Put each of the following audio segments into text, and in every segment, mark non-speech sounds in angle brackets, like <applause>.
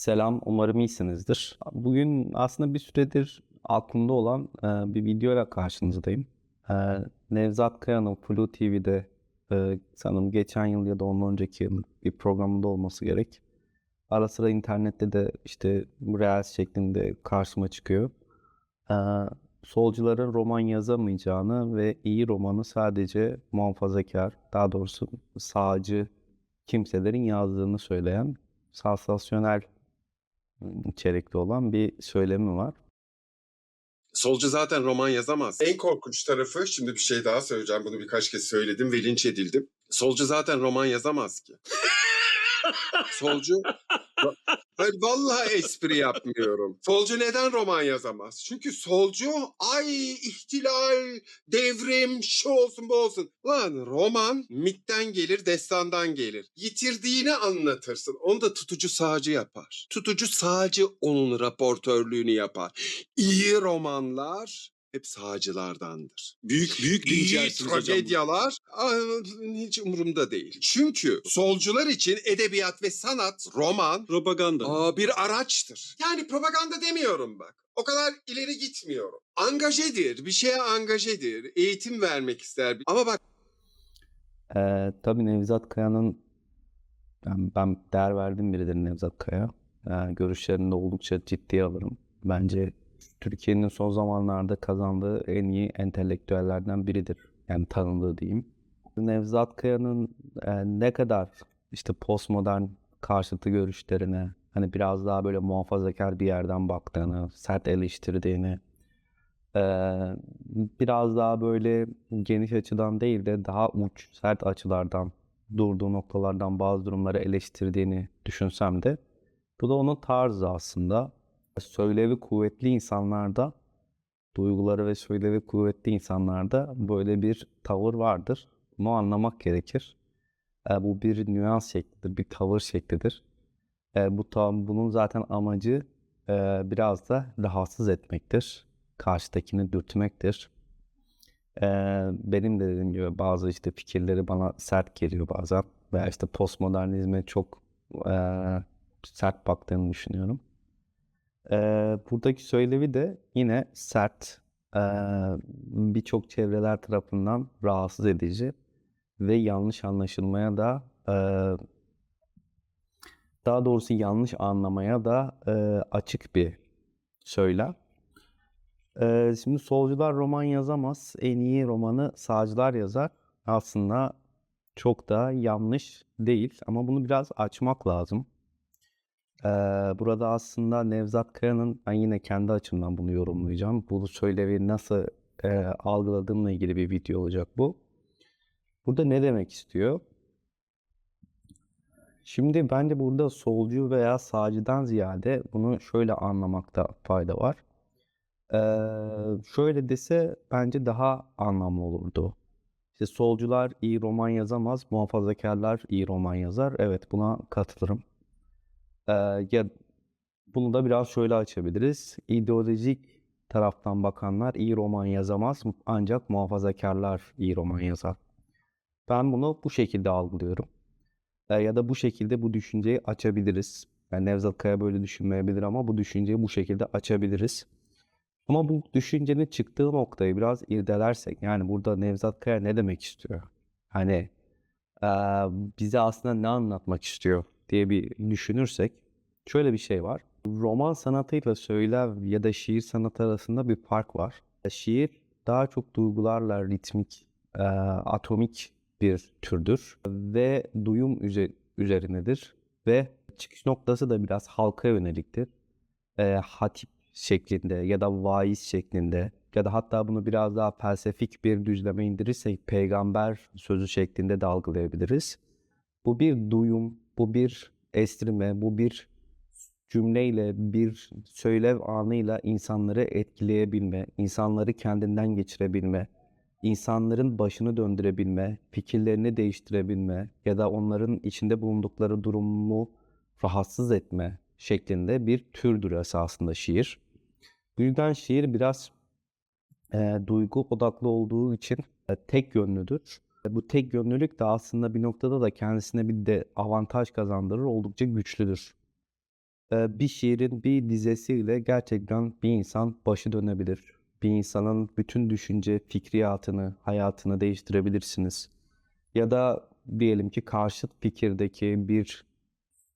Selam, umarım iyisinizdir. Bugün aslında bir süredir aklımda olan e, bir videoyla karşınızdayım. E, Nevzat Kaya'nın Flu TV'de e, sanırım geçen yıl ya da ondan önceki yıl bir programında olması gerek. Ara sıra internette de işte Reels şeklinde karşıma çıkıyor. E, solcuların roman yazamayacağını ve iyi romanı sadece muhafazakar, daha doğrusu sağcı kimselerin yazdığını söyleyen sansasyonel içerikli olan bir söylemi var. Solcu zaten roman yazamaz. En korkunç tarafı, şimdi bir şey daha söyleyeceğim. Bunu birkaç kez söyledim ve linç edildim. Solcu zaten roman yazamaz ki. <laughs> Solcu... Hayır, vallahi espri yapmıyorum. Solcu neden roman yazamaz? Çünkü solcu ay ihtilal, devrim, şu olsun bu olsun. Lan roman mitten gelir, destandan gelir. Yitirdiğini anlatırsın. Onu da tutucu sağcı yapar. Tutucu sağcı onun raportörlüğünü yapar. İyi romanlar hep sağcılardandır. Büyük büyük linç İyi yersiniz hocam. tragedyalar aa, hiç umurumda değil. Çünkü solcular için edebiyat ve sanat, roman Propaganda. aa, bir araçtır. Yani propaganda demiyorum bak. O kadar ileri gitmiyorum. Angajedir, bir şeye angajedir. Eğitim vermek ister. Ama bak Ee, tabii Nevzat Kaya'nın ben, ben değer verdiğim biridir Nevzat Kaya. Ee, görüşlerini de oldukça ciddiye alırım. Bence Türkiye'nin son zamanlarda kazandığı en iyi entelektüellerden biridir. Yani tanındığı diyeyim. Nevzat Kaya'nın e, ne kadar işte postmodern karşıtı görüşlerine hani biraz daha böyle muhafazakar bir yerden baktığını, sert eleştirdiğini, e, biraz daha böyle geniş açıdan değil de daha uç, sert açılardan durduğu noktalardan bazı durumları eleştirdiğini düşünsem de bu da onun tarzı aslında. Söylevi kuvvetli insanlarda, duyguları ve söylevi kuvvetli insanlarda böyle bir tavır vardır. Bunu anlamak gerekir. E, bu bir nüans şeklidir, bir tavır şeklidir. E, bu tam bunun zaten amacı e, biraz da rahatsız etmektir. Karşıdakini dürtmektir. E, benim de dediğim gibi bazı işte fikirleri bana sert geliyor bazen. Veya işte postmodernizme çok e, sert baktığını düşünüyorum. E, buradaki söylevi de yine sert, e, birçok çevreler tarafından rahatsız edici ve yanlış anlaşılmaya da e, daha doğrusu yanlış anlamaya da e, açık bir söylem. E, şimdi solcular roman yazamaz. En iyi romanı sağcılar yazar. Aslında çok da yanlış değil ama bunu biraz açmak lazım. Burada aslında Nevzat Kaya'nın ben yine kendi açımdan bunu yorumlayacağım. Bu söylevi nasıl e, algıladığımla ilgili bir video olacak bu. Burada ne demek istiyor? Şimdi bence burada solcu veya sağcıdan ziyade bunu şöyle anlamakta fayda var. Ee, şöyle dese bence daha anlamlı olurdu. İşte solcular iyi roman yazamaz, muhafazakarlar iyi roman yazar. Evet buna katılırım. Ya bunu da biraz şöyle açabiliriz. İdeolojik taraftan bakanlar iyi roman yazamaz ancak muhafazakarlar iyi roman yazar. Ben bunu bu şekilde algılıyorum. Ya da bu şekilde bu düşünceyi açabiliriz. Yani Nevzat Kaya böyle düşünmeyebilir ama bu düşünceyi bu şekilde açabiliriz. Ama bu düşüncenin çıktığı noktayı biraz irdelersek, yani burada Nevzat Kaya ne demek istiyor? Hani e, bize aslında ne anlatmak istiyor diye bir düşünürsek, şöyle bir şey var. Roman sanatıyla söylev ya da şiir sanatı arasında bir fark var. Şiir daha çok duygularla ritmik, e, atomik bir türdür ve duyum üze- üzerinedir ve çıkış noktası da biraz halka yöneliktir. E, hatip şeklinde ya da vaiz şeklinde ya da hatta bunu biraz daha felsefik bir düzleme indirirsek peygamber sözü şeklinde de algılayabiliriz. Bu bir duyum, bu bir estirme, bu bir cümleyle, bir söylev anıyla insanları etkileyebilme, insanları kendinden geçirebilme, insanların başını döndürebilme, fikirlerini değiştirebilme ya da onların içinde bulundukları durumu rahatsız etme şeklinde bir türdür esasında şiir. Bu şiir biraz e, duygu odaklı olduğu için e, tek yönlüdür. Bu tek yönlülük de aslında bir noktada da kendisine bir de avantaj kazandırır, oldukça güçlüdür. bir şiirin bir dizesiyle gerçekten bir insan başı dönebilir. Bir insanın bütün düşünce, fikriyatını, hayatını değiştirebilirsiniz. Ya da diyelim ki karşıt fikirdeki bir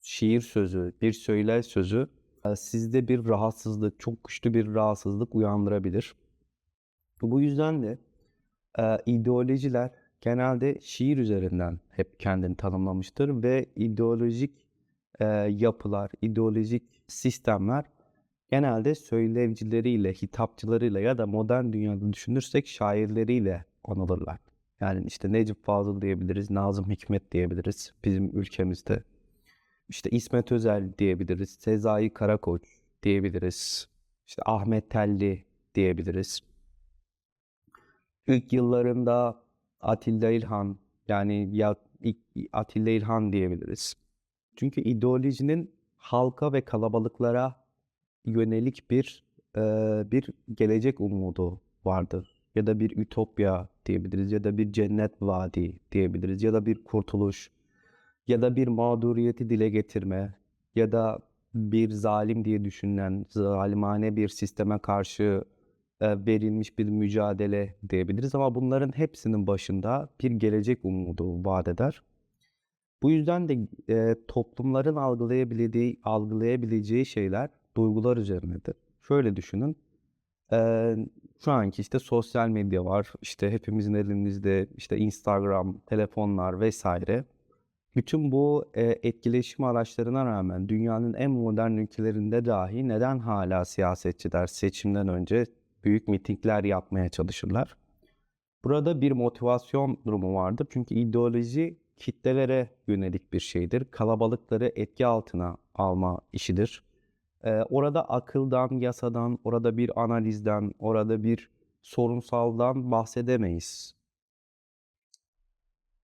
şiir sözü, bir söylem sözü sizde bir rahatsızlık, çok güçlü bir rahatsızlık uyandırabilir. Bu yüzden de ideolojiler genelde şiir üzerinden hep kendini tanımlamıştır ve ideolojik e, yapılar, ideolojik sistemler genelde söylevcileriyle, hitapçılarıyla ya da modern dünyada düşünürsek şairleriyle anılırlar. Yani işte Necip Fazıl diyebiliriz, Nazım Hikmet diyebiliriz bizim ülkemizde. İşte İsmet Özel diyebiliriz, Sezai Karakoç diyebiliriz, işte Ahmet Telli diyebiliriz. İlk yıllarında Atilla İlhan yani ya Atilla İlhan diyebiliriz. Çünkü ideolojinin halka ve kalabalıklara yönelik bir e, bir gelecek umudu vardır. Ya da bir ütopya diyebiliriz ya da bir cennet vaadi diyebiliriz ya da bir kurtuluş ya da bir mağduriyeti dile getirme ya da bir zalim diye düşünülen zalimane bir sisteme karşı verilmiş bir mücadele diyebiliriz ama bunların hepsinin başında bir gelecek umudu vaat eder. Bu yüzden de e, toplumların algılayabildiği, algılayabileceği şeyler duygular üzerinedir. Şöyle düşünün. e, şu anki işte sosyal medya var. işte hepimizin elimizde işte Instagram, telefonlar vesaire. Bütün bu e, etkileşim araçlarına rağmen dünyanın en modern ülkelerinde dahi neden hala siyasetçiler seçimden önce büyük mitingler yapmaya çalışırlar? Burada bir motivasyon durumu vardır. Çünkü ideoloji kitlelere yönelik bir şeydir. Kalabalıkları etki altına alma işidir. Ee, orada akıldan, yasadan, orada bir analizden, orada bir sorunsaldan bahsedemeyiz.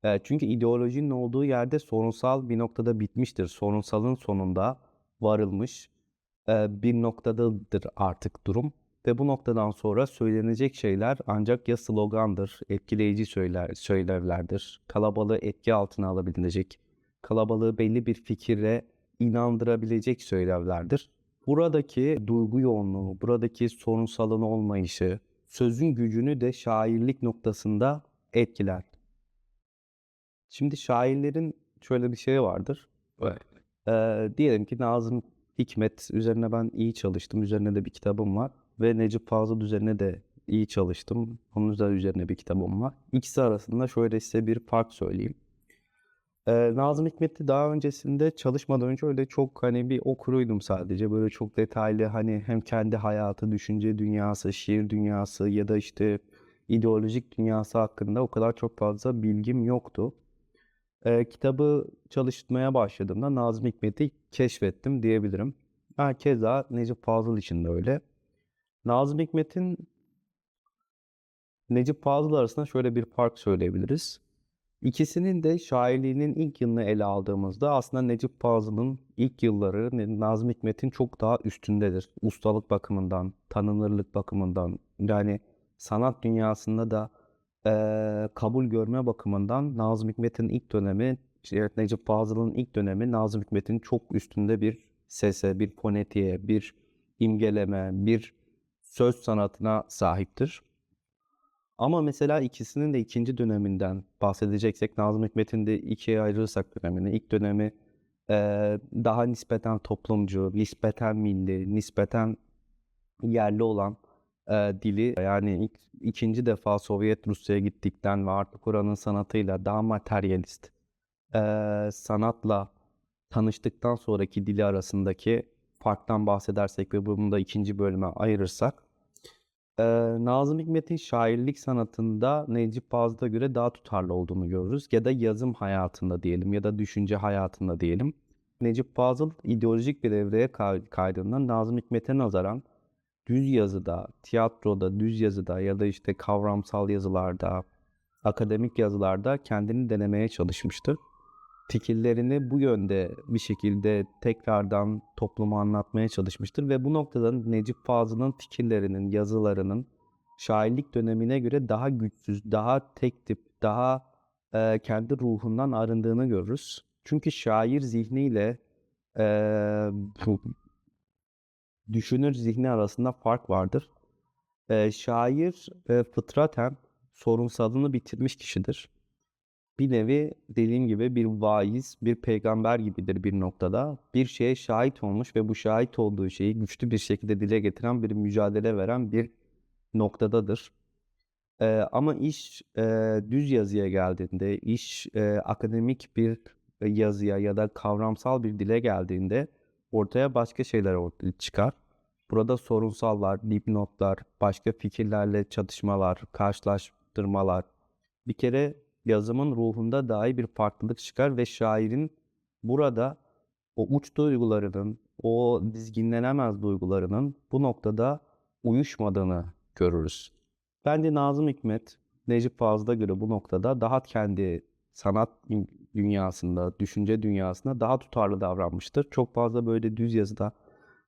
Ee, çünkü ideolojinin olduğu yerde sorunsal bir noktada bitmiştir. Sorunsalın sonunda varılmış e, bir noktadadır artık durum. Ve bu noktadan sonra söylenecek şeyler ancak ya slogandır, etkileyici söyler, söylevlerdir, kalabalığı etki altına alabilecek, kalabalığı belli bir fikire inandırabilecek söylevlerdir. Buradaki duygu yoğunluğu, buradaki sorunsalın olmayışı, sözün gücünü de şairlik noktasında etkiler. Şimdi şairlerin şöyle bir şey vardır. Ee, diyelim ki Nazım Hikmet üzerine ben iyi çalıştım. Üzerine de bir kitabım var. Ve Necip Fazıl üzerine de iyi çalıştım. Onun da üzerine bir kitabım var. İkisi arasında şöyle size bir fark söyleyeyim. Ee, Nazım Hikmet'i daha öncesinde çalışmadan önce öyle çok hani bir okuruydum sadece. Böyle çok detaylı hani hem kendi hayatı, düşünce dünyası, şiir dünyası ya da işte ideolojik dünyası hakkında o kadar çok fazla bilgim yoktu. Ee, kitabı çalışmaya başladığımda Nazım Hikmet'i keşfettim diyebilirim. Ha, keza Necip Fazıl için de öyle. Nazım Hikmet'in Necip Fazıl arasında şöyle bir fark söyleyebiliriz. İkisinin de şairliğinin ilk yılını ele aldığımızda aslında Necip Fazıl'ın ilk yılları Nazım Hikmet'in çok daha üstündedir. Ustalık bakımından, tanınırlık bakımından, yani sanat dünyasında da eee, kabul görme bakımından Nazım Hikmet'in ilk dönemi, Necip Fazıl'ın ilk dönemi Nazım Hikmet'in çok üstünde bir sese, bir fonetiğe, bir imgeleme, bir söz sanatına sahiptir. Ama mesela ikisinin de ikinci döneminden bahsedeceksek Nazım Hikmet'in de ikiye ayırırsak dönemini. ilk dönemi eee, daha nispeten toplumcu, nispeten milli, nispeten yerli olan eee, dili yani ilk, ikinci defa Sovyet Rusya'ya gittikten ve artık oranın sanatıyla daha materyalist eee, sanatla tanıştıktan sonraki dili arasındaki farktan bahsedersek ve bunu da ikinci bölüme ayırırsak ee, Nazım Hikmet'in şairlik sanatında Necip Fazıl'a göre daha tutarlı olduğunu görürüz. Ya da yazım hayatında diyelim ya da düşünce hayatında diyelim. Necip Fazıl ideolojik bir evreye kay- kaydığında Nazım Hikmet'e nazaran düz yazıda, tiyatroda, düz yazıda ya da işte kavramsal yazılarda, akademik yazılarda kendini denemeye çalışmıştır. Fikirlerini bu yönde bir şekilde tekrardan topluma anlatmaya çalışmıştır ve bu noktada Necip Fazıl'ın fikirlerinin, yazılarının şairlik dönemine göre daha güçsüz, daha tek tip, daha e, kendi ruhundan arındığını görürüz. Çünkü şair zihniyle bu düşünür zihni arasında fark vardır. Eee, şair e, fıtraten sorunsalını bitirmiş kişidir. Bir nevi dediğim gibi bir vaiz, bir peygamber gibidir bir noktada. Bir şeye şahit olmuş ve bu şahit olduğu şeyi güçlü bir şekilde dile getiren bir mücadele veren bir noktadadır. Eee, ama iş eee, düz yazıya geldiğinde, iş eee, akademik bir yazıya ya da kavramsal bir dile geldiğinde ortaya başka şeyler ortaya çıkar. Burada sorunsallar, dipnotlar, başka fikirlerle çatışmalar, karşılaştırmalar. Bir kere yazımın ruhunda dahi bir farklılık çıkar ve şairin burada o uç duygularının, o dizginlenemez duygularının bu noktada uyuşmadığını görürüz. Bence Nazım Hikmet, Necip Fazıl'a göre bu noktada daha kendi sanat dünyasında, düşünce dünyasında daha tutarlı davranmıştır. Çok fazla böyle düz yazıda,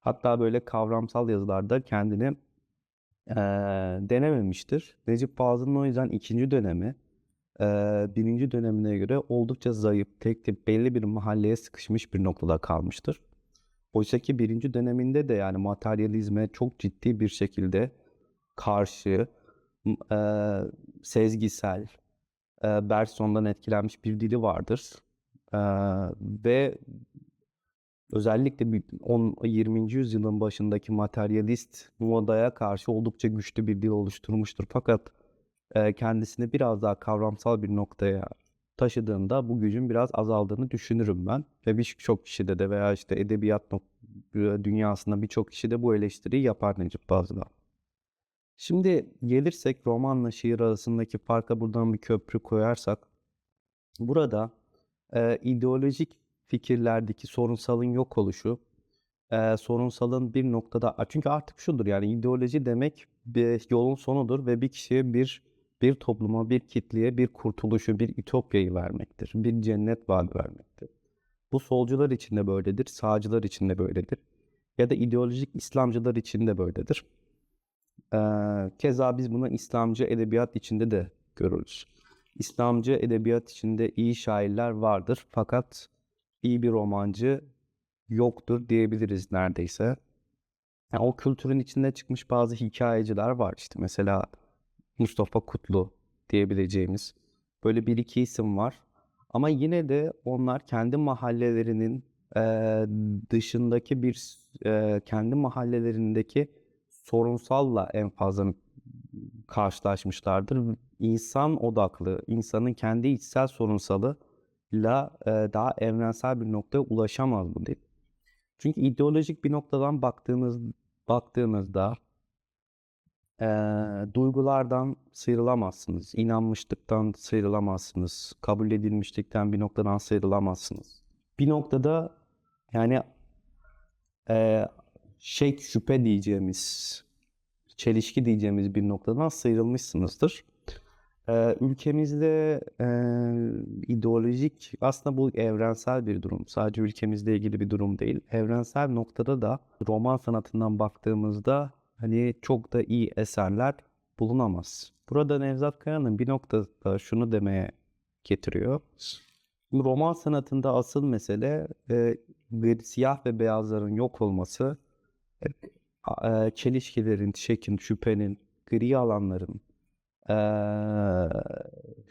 hatta böyle kavramsal yazılarda kendini eee, denememiştir. Necip Fazıl'ın o yüzden ikinci dönemi, birinci dönemine göre oldukça zayıf, tek tip belli bir mahalleye sıkışmış bir noktada kalmıştır. Oysa ki birinci döneminde de yani materyalizme çok ciddi bir şekilde karşı, eee, sezgisel, eee, Berson'dan etkilenmiş bir dili vardır. Eee, ve özellikle bir 10 20. yüzyılın başındaki materyalist modaya karşı oldukça güçlü bir dil oluşturmuştur. Fakat kendisini biraz daha kavramsal bir noktaya taşıdığında bu gücün biraz azaldığını düşünürüm ben. Ve birçok kişide de veya işte edebiyat dünyasında birçok kişi de bu eleştiriyi yapar Necip Fazıl'a. Şimdi gelirsek romanla şiir arasındaki farka buradan bir köprü koyarsak, burada eee, ideolojik fikirlerdeki sorunsalın yok oluşu, eee, sorunsalın bir noktada çünkü artık şudur yani ideoloji demek bir yolun sonudur ve bir kişiye bir bir topluma, bir kitleye bir kurtuluşu, bir ütopyayı vermektir. Bir cennet vaadi vermektir. Bu solcular için de böyledir, sağcılar için de böyledir. Ya da ideolojik İslamcılar için de böyledir. Eee, keza biz bunu İslamcı edebiyat içinde de görürüz. İslamcı edebiyat içinde iyi şairler vardır fakat iyi bir romancı yoktur diyebiliriz neredeyse. Yani o kültürün içinde çıkmış bazı hikayeciler var işte mesela Mustafa Kutlu diyebileceğimiz böyle bir iki isim var. Ama yine de onlar kendi mahallelerinin eee, dışındaki bir eee, kendi mahallelerindeki sorunsalla en fazla karşılaşmışlardır. İnsan odaklı, insanın kendi içsel sorunsalıyla eee, daha evrensel bir noktaya ulaşamaz bu dil. Çünkü ideolojik bir noktadan baktığınız baktığınızda eee, duygulardan sıyrılamazsınız, inanmışlıktan sıyrılamazsınız, kabul edilmişlikten bir noktadan sıyrılamazsınız. Bir noktada yani eee şek şüphe diyeceğimiz, çelişki diyeceğimiz bir noktadan sıyrılmışsınızdır. Eee, ülkemizde eee, ideolojik aslında bu evrensel bir durum. Sadece ülkemizle ilgili bir durum değil. Evrensel noktada da roman sanatından baktığımızda hani çok da iyi eserler bulunamaz. Burada Nevzat Kaya'nın bir noktada şunu demeye getiriyor. Roman sanatında asıl mesele e, siyah ve beyazların yok olması, e, e, çelişkilerin, şekin, şüphenin, gri alanların e,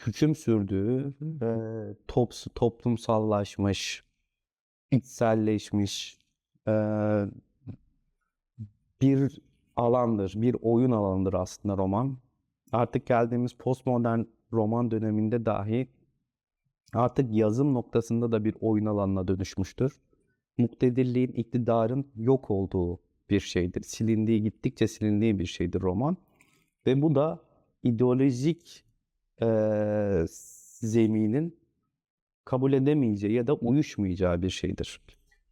hüküm sürdüğü, e, tops, toplumsallaşmış, içselleşmiş e, bir alandır, bir oyun alanıdır aslında roman. Artık geldiğimiz postmodern roman döneminde dahi artık yazım noktasında da bir oyun alanına dönüşmüştür. Muktedirliğin, iktidarın yok olduğu bir şeydir. Silindiği, gittikçe silindiği bir şeydir roman. Ve bu da ideolojik eee, zeminin kabul edemeyeceği ya da uyuşmayacağı bir şeydir.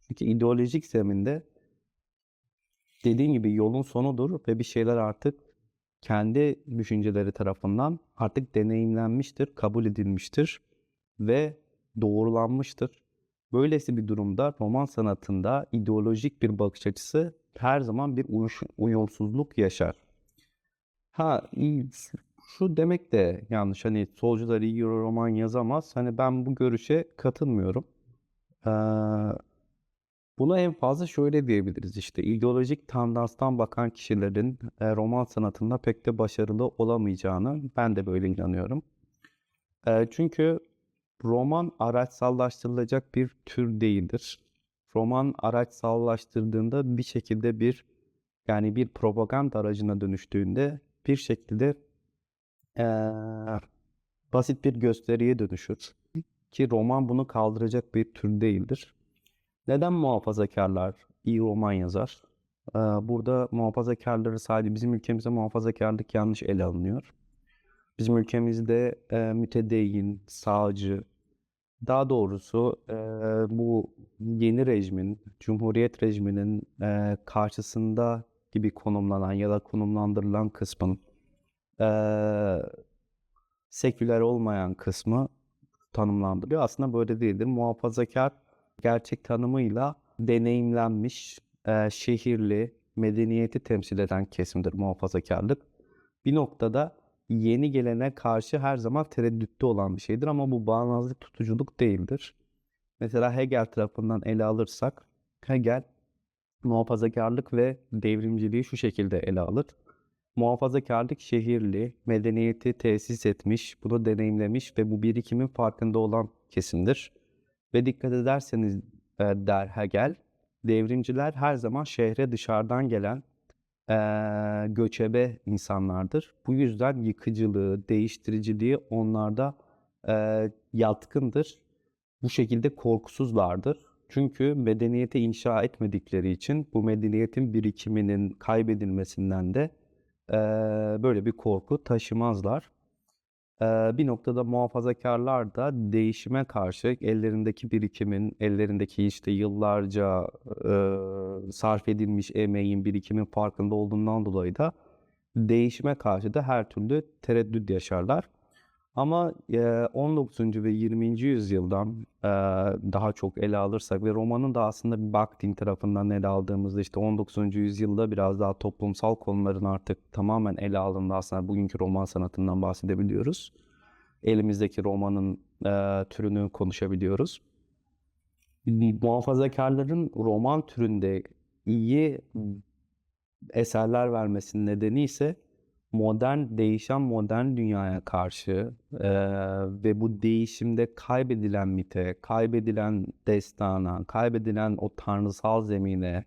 Çünkü ideolojik zeminde dediğim gibi yolun sonudur ve bir şeyler artık kendi düşünceleri tarafından artık deneyimlenmiştir, kabul edilmiştir ve doğrulanmıştır. Böylesi bir durumda roman sanatında ideolojik bir bakış açısı her zaman bir uyuş- uyumsuzluk yaşar. Ha şu demek de yanlış. Hani solcular iyi roman yazamaz. Hani ben bu görüşe katılmıyorum. Ee, Buna en fazla şöyle diyebiliriz işte ideolojik tandanstan bakan kişilerin e, roman sanatında pek de başarılı olamayacağını ben de böyle inanıyorum. E, çünkü roman araçsallaştırılacak bir tür değildir. Roman araçsallaştırdığında bir şekilde bir yani bir propaganda aracına dönüştüğünde bir şekilde e, basit bir gösteriye dönüşür. Ki roman bunu kaldıracak bir tür değildir. Neden muhafazakarlar iyi roman yazar? Ee, Burada muhafazakarları sadece bizim ülkemizde muhafazakarlık yanlış ele alınıyor. Bizim ülkemizde e, mütedeyyin, sağcı, daha doğrusu e, bu yeni rejimin, Cumhuriyet rejiminin e, karşısında gibi konumlanan ya da konumlandırılan kısmın e, seküler olmayan kısmı tanımlandırıyor. Aslında böyle değildir. Muhafazakar gerçek tanımıyla deneyimlenmiş, e, şehirli, medeniyeti temsil eden kesimdir muhafazakarlık. Bir noktada yeni gelene karşı her zaman tereddütte olan bir şeydir ama bu bağnazlık tutuculuk değildir. Mesela Hegel tarafından ele alırsak, Hegel muhafazakarlık ve devrimciliği şu şekilde ele alır. Muhafazakarlık şehirli, medeniyeti tesis etmiş, bunu deneyimlemiş ve bu birikimin farkında olan kesimdir. Ve dikkat ederseniz e, der Hegel, devrimciler her zaman şehre dışarıdan gelen e, göçebe insanlardır. Bu yüzden yıkıcılığı, değiştiriciliği onlarda e, yatkındır. Bu şekilde korkusuzlardır. Çünkü medeniyeti inşa etmedikleri için bu medeniyetin birikiminin kaybedilmesinden de e, böyle bir korku taşımazlar. Bir noktada muhafazakarlar da değişime karşı ellerindeki birikimin, ellerindeki işte yıllarca e, sarf edilmiş emeğin, birikimin farkında olduğundan dolayı da değişime karşı da her türlü tereddüt yaşarlar. Ama e, 19. ve 20. yüzyıldan daha çok ele alırsak ve romanın da aslında bir Bakhtin tarafından ele aldığımızda işte 19. yüzyılda biraz daha toplumsal konuların artık tamamen ele alındığı aslında bugünkü roman sanatından bahsedebiliyoruz. Elimizdeki romanın türünü konuşabiliyoruz. Muhafazakarların roman türünde iyi eserler vermesinin nedeni ise modern değişen modern dünyaya karşı e, ve bu değişimde kaybedilen mite, kaybedilen destana, kaybedilen o tanrısal zemine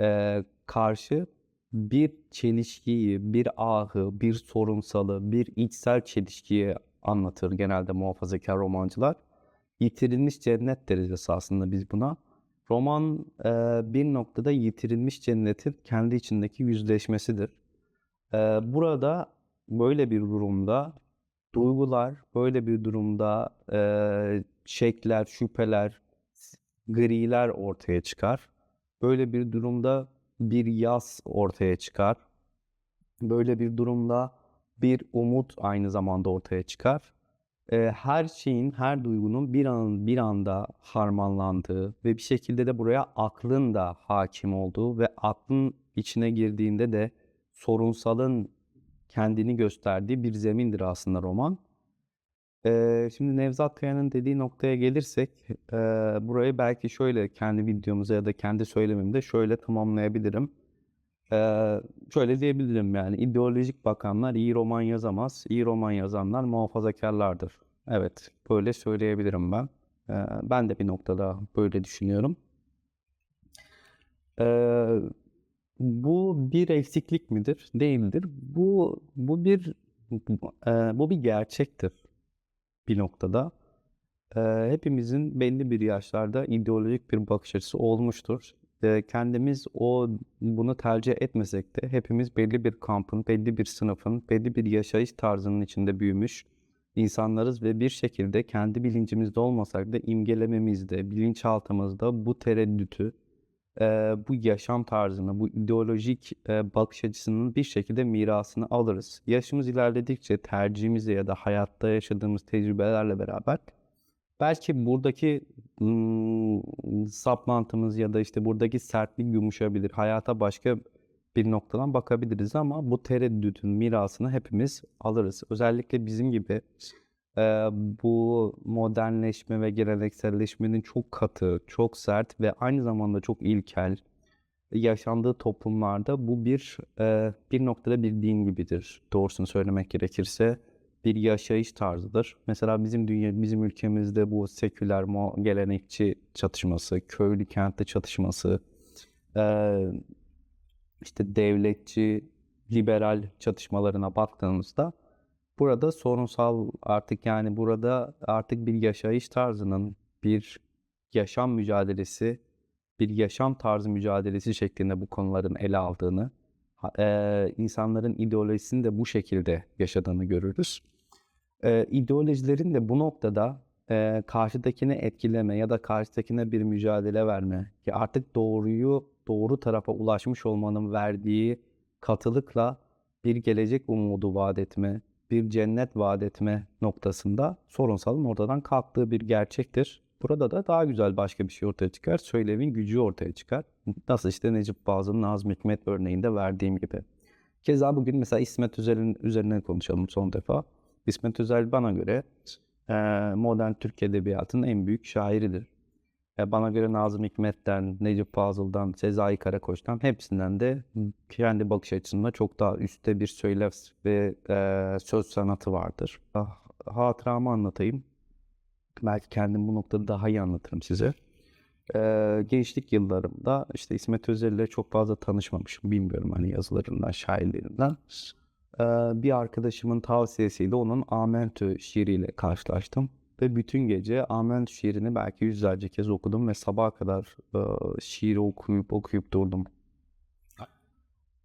e, karşı bir çelişkiyi, bir ahı, bir sorunsalı, bir içsel çelişkiyi anlatır genelde muhafazakar romancılar. Yitirilmiş cennet deriz esasında biz buna. Roman e, bir noktada yitirilmiş cennetin kendi içindeki yüzleşmesidir. Burada böyle bir durumda duygular, böyle bir durumda şekler, şüpheler, griler ortaya çıkar. Böyle bir durumda bir yas ortaya çıkar. Böyle bir durumda bir umut aynı zamanda ortaya çıkar. Her şeyin, her duygunun bir an bir anda harmanlandığı ve bir şekilde de buraya aklın da hakim olduğu ve aklın içine girdiğinde de sorunsalın kendini gösterdiği bir zemindir aslında roman. Ee, şimdi Nevzat Kaya'nın dediği noktaya gelirsek, e, burayı belki şöyle kendi videomuza ya da kendi söylemimde şöyle tamamlayabilirim. Ee, şöyle diyebilirim yani ideolojik bakanlar iyi roman yazamaz, iyi roman yazanlar muhafazakarlardır. Evet, böyle söyleyebilirim ben. Ee, ben de bir noktada böyle düşünüyorum. Ee, bu bir eksiklik midir? Değildir. Bu bu bir e, bu bir gerçektir bir noktada. Ee, hepimizin belli bir yaşlarda ideolojik bir bakış açısı olmuştur. Ee, kendimiz o bunu tercih etmesek de hepimiz belli bir kampın, belli bir sınıfın, belli bir yaşayış tarzının içinde büyümüş insanlarız ve bir şekilde kendi bilincimizde olmasak da imgelememizde, bilinçaltımızda bu tereddütü, e, bu yaşam tarzını, bu ideolojik e, bakış açısının bir şekilde mirasını alırız. Yaşımız ilerledikçe tercihimizle ya da hayatta yaşadığımız tecrübelerle beraber belki buradaki mm, saplantımız ya da işte buradaki sertlik yumuşayabilir. Hayata başka bir noktadan bakabiliriz ama bu tereddütün mirasını hepimiz alırız. Özellikle bizim gibi Eee, bu modernleşme ve gelenekselleşmenin çok katı, çok sert ve aynı zamanda çok ilkel yaşandığı toplumlarda bu bir eee, bir noktada bir din gibidir. Doğrusunu söylemek gerekirse bir yaşayış tarzıdır. Mesela bizim dünya, bizim ülkemizde bu seküler, mo, gelenekçi çatışması, köylü kentli çatışması, eee, işte devletçi, liberal çatışmalarına baktığımızda burada sorunsal artık yani burada artık bir yaşayış tarzının bir yaşam mücadelesi, bir yaşam tarzı mücadelesi şeklinde bu konuların ele aldığını, eee, insanların ideolojisini de bu şekilde yaşadığını görürüz. Eee, ideolojilerin de bu noktada eee, karşıdakini etkileme ya da karşıdakine bir mücadele verme, ki artık doğruyu doğru tarafa ulaşmış olmanın verdiği katılıkla bir gelecek umudu vaat etme, bir cennet vaat etme noktasında sorunsalın ortadan kalktığı bir gerçektir. Burada da daha güzel başka bir şey ortaya çıkar. Söylemin gücü ortaya çıkar. Nasıl işte Necip Fazıl'ın Nazım Hikmet örneğinde verdiğim gibi. Keza bugün mesela İsmet Özel'in üzerine konuşalım son defa. İsmet Özel bana göre modern Türk Edebiyatı'nın en büyük şairidir. E, Bana göre Nazım Hikmet'ten, Necip Fazıl'dan, Sezai Karakoç'tan hepsinden de kendi bakış açısında çok daha üstte bir söylem ve e, söz sanatı vardır. Ah, Hatıramı anlatayım. Belki kendim bu noktada daha iyi anlatırım size. E, gençlik yıllarımda işte İsmet Özel'le çok fazla tanışmamışım. Bilmiyorum hani yazılarından, şairlerinden. E, bir arkadaşımın tavsiyesiyle onun Amentü şiiriyle karşılaştım. Ve bütün gece Amentü şiirini belki yüzlerce kez okudum ve sabaha kadar e, şiiri okuyup okuyup durdum.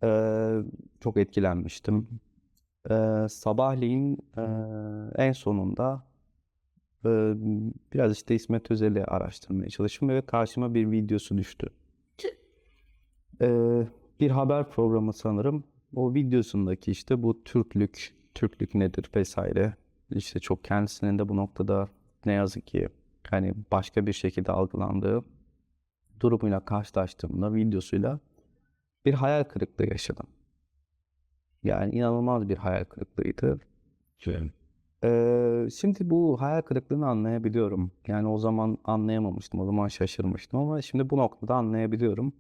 E, çok etkilenmiştim. E, sabahleyin e, en sonunda e, biraz işte İsmet Özel'i araştırmaya çalıştım ve karşıma bir videosu düştü. E, bir haber programı sanırım. O videosundaki işte bu Türklük, Türklük nedir vesaire. İşte çok kendisinin de bu noktada ne yazık ki hani başka bir şekilde algılandığı durumuyla karşılaştığımda videosuyla bir hayal kırıklığı yaşadım. Yani inanılmaz bir hayal kırıklığıydı. Ee, şimdi bu hayal kırıklığını anlayabiliyorum. Yani o zaman anlayamamıştım, o zaman şaşırmıştım ama şimdi bu noktada anlayabiliyorum.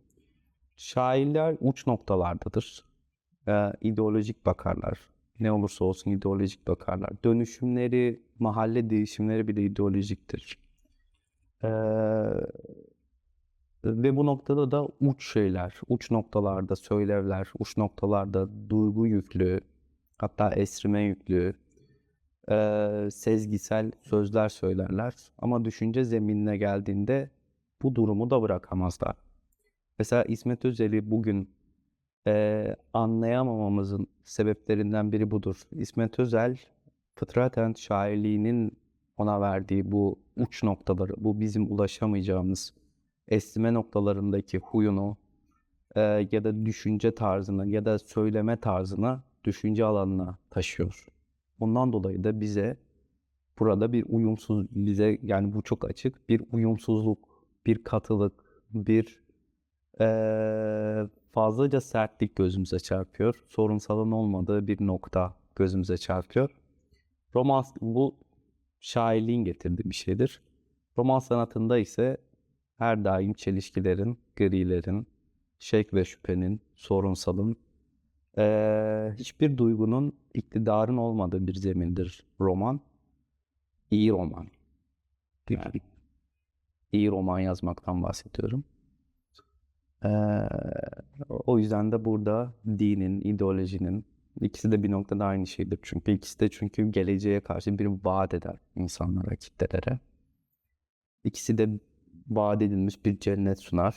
Şairler uç noktalardadır. Ee, ideolojik bakarlar. Ne olursa olsun ideolojik bakarlar. Dönüşümleri, mahalle değişimleri bile ideolojiktir. Ee, ve bu noktada da uç şeyler, uç noktalarda söylevler, uç noktalarda duygu yüklü, hatta esrime yüklü, eee, sezgisel sözler söylerler. Ama düşünce zeminine geldiğinde bu durumu da bırakamazlar. Mesela İsmet Özel'i bugün eee, anlayamamamızın sebeplerinden biri budur. İsmet Özel fıtraten şairliğinin ona verdiği bu uç noktaları, bu bizim ulaşamayacağımız esneme noktalarındaki huyunu eee, ya da düşünce tarzını ya da söyleme tarzını düşünce alanına taşıyor. Ondan dolayı da bize burada bir uyumsuz, bize yani bu çok açık bir uyumsuzluk, bir katılık, bir eee, fazlaca sertlik gözümüze çarpıyor. Sorunsalın olmadığı bir nokta gözümüze çarpıyor. Romans bu şairliğin getirdiği bir şeydir. Roman sanatında ise her daim çelişkilerin, grilerin, şek ve şüphenin, sorunsalın, eee, hiçbir duygunun iktidarın olmadığı bir zemindir roman. İyi roman. Yani iyi roman yazmaktan bahsediyorum. Eee, o yüzden de burada dinin, ideolojinin ikisi de bir noktada aynı şeydir. Çünkü ikisi de çünkü geleceğe karşı bir vaat eder insanlara, kitlelere. İkisi de vaat edilmiş bir cennet sunar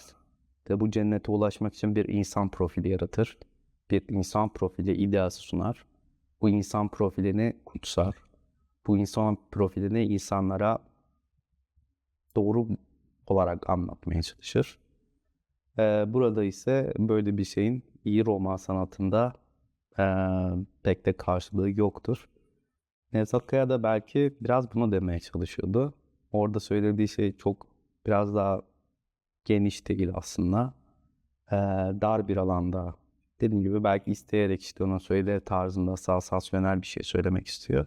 ve bu cennete ulaşmak için bir insan profili yaratır. Bir insan profili ideası sunar. Bu insan profilini kutsar. Bu insan profilini insanlara doğru olarak anlatmaya çalışır. Burada ise böyle bir şeyin iyi roman sanatında pek de karşılığı yoktur. Nevzat Kaya da belki biraz bunu demeye çalışıyordu. Orada söylediği şey çok biraz daha geniş değil aslında. Dar bir alanda. Dediğim gibi belki isteyerek işte onun söylediği tarzında sansasyonel bir şey söylemek istiyor.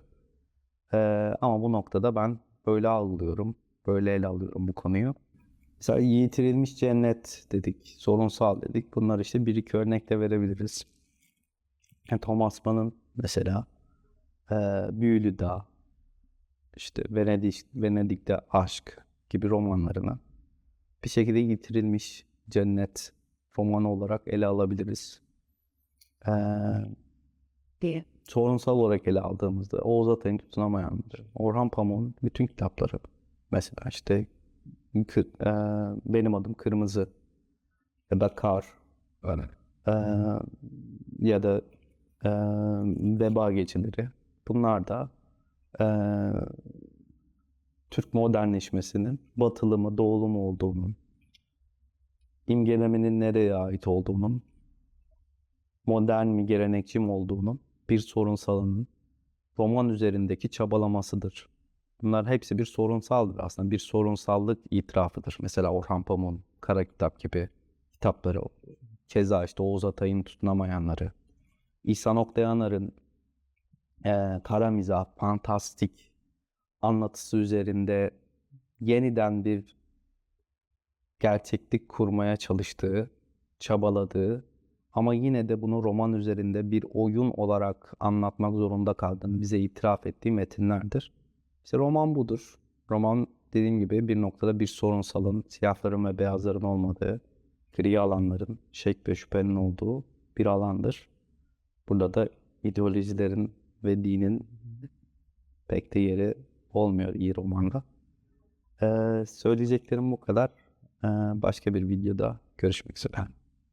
Ee, ama bu noktada ben böyle algılıyorum. Böyle ele alıyorum bu konuyu. Mesela yitirilmiş cennet dedik, sorunsal dedik. Bunlar işte bir iki örnek de verebiliriz. Yani Thomas Mann'ın mesela e, Büyülü Dağ, işte Venedik, Venedik'te Aşk gibi romanlarını bir şekilde yitirilmiş cennet romanı olarak ele alabiliriz. Ee, diye. sorunsal olarak ele aldığımızda Oğuz Atay'ın tutunamayanları, Orhan Pamuk'un bütün kitapları mesela işte benim adım Kırmızı ya da Kar Öyle. eee, ya da eee, Veba Geceleri bunlar da eee, Türk modernleşmesinin batılı mı doğulu mu olduğunun imgelemenin nereye ait olduğunun modern mi gelenekçi mi olduğunun bir sorunsalının roman üzerindeki çabalamasıdır. Bunlar hepsi bir sorunsaldır aslında. Bir sorunsallık itirafıdır. Mesela Orhan Pamuk'un Kara Kitap gibi kitapları. Keza işte Oğuz Atay'ın Tutunamayanları. İhsan Oktayanar'ın eee kara mizah, fantastik anlatısı üzerinde yeniden bir gerçeklik kurmaya çalıştığı, çabaladığı ama yine de bunu roman üzerinde bir oyun olarak anlatmak zorunda kaldığını bize itiraf ettiği metinlerdir. İşte roman budur. Roman dediğim gibi bir noktada bir sorunsalın, siyahların ve beyazların olmadığı, gri alanların, şek ve şüphenin olduğu bir alandır. Burada da ideolojilerin ve dinin pek de yeri olmuyor iyi romanda. Ee, söyleyeceklerim bu kadar. Ee, başka bir videoda görüşmek üzere.